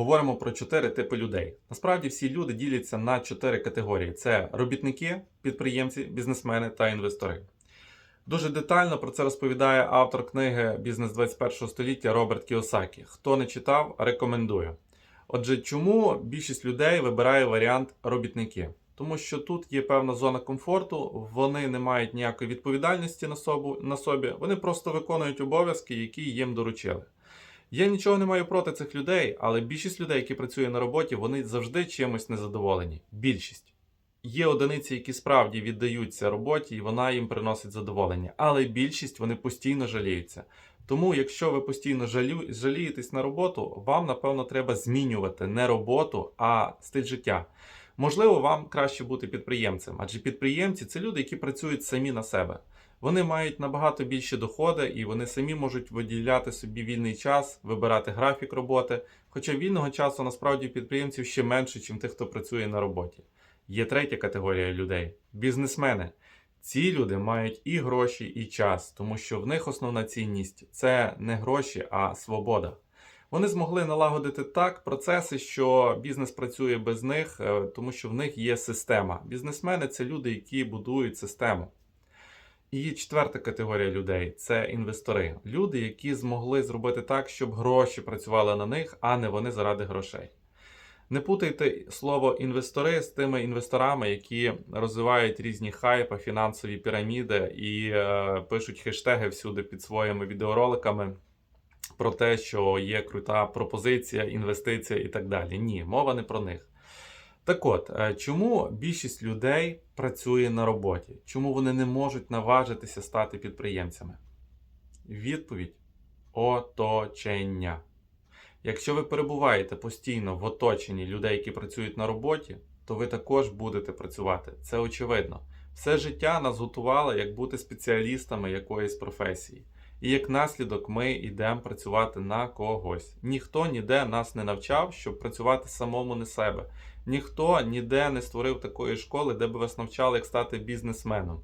Говоримо про чотири типи людей. Насправді всі люди діляться на чотири категорії: це робітники, підприємці, бізнесмени та інвестори. Дуже детально про це розповідає автор книги Бізнес 21 століття Роберт Кіосакі. Хто не читав, рекомендую. Отже, чому більшість людей вибирає варіант робітники? Тому що тут є певна зона комфорту, вони не мають ніякої відповідальності на собі, вони просто виконують обов'язки, які їм доручили. Я нічого не маю проти цих людей, але більшість людей, які працюють на роботі, вони завжди чимось незадоволені. Більшість. Є одиниці, які справді віддаються роботі, і вона їм приносить задоволення. Але більшість вони постійно жаліються. Тому, якщо ви постійно жалю, жалієтесь на роботу, вам напевно треба змінювати не роботу, а стиль життя. Можливо, вам краще бути підприємцем, адже підприємці це люди, які працюють самі на себе. Вони мають набагато більші доходи і вони самі можуть виділяти собі вільний час, вибирати графік роботи. Хоча вільного часу насправді підприємців ще менше, ніж тих, хто працює на роботі. Є третя категорія людей бізнесмени. Ці люди мають і гроші, і час, тому що в них основна цінність це не гроші, а свобода. Вони змогли налагодити так процеси, що бізнес працює без них, е, тому що в них є система. Бізнесмени це люди, які будують систему. І четверта категорія людей це інвестори. Люди, які змогли зробити так, щоб гроші працювали на них, а не вони заради грошей. Не путайте слово інвестори з тими інвесторами, які розвивають різні хайпи, фінансові піраміди і е, пишуть хештеги всюди під своїми відеороликами про те, що є крута пропозиція, інвестиція і так далі. Ні, мова не про них. Так от, е, чому більшість людей працює на роботі? Чому вони не можуть наважитися стати підприємцями? Відповідь оточення. Якщо ви перебуваєте постійно в оточенні людей, які працюють на роботі, то ви також будете працювати. Це очевидно. Все життя нас готувало як бути спеціалістами якоїсь професії. І як наслідок ми йдемо працювати на когось. Ніхто ніде нас не навчав, щоб працювати самому на себе. Ніхто ніде не створив такої школи, де би вас навчали, як стати бізнесменом.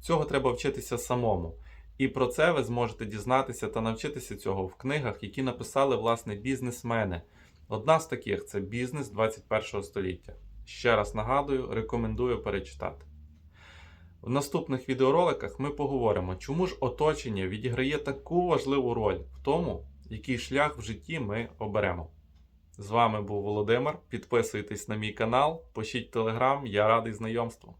Цього треба вчитися самому. І про це ви зможете дізнатися та навчитися цього в книгах, які написали власне бізнесмени. Одна з таких це бізнес 21 століття. Ще раз нагадую, рекомендую перечитати. В наступних відеороликах ми поговоримо, чому ж оточення відіграє таку важливу роль в тому, який шлях в житті ми оберемо. З вами був Володимир. Підписуйтесь на мій канал, пишіть телеграм, я радий знайомству.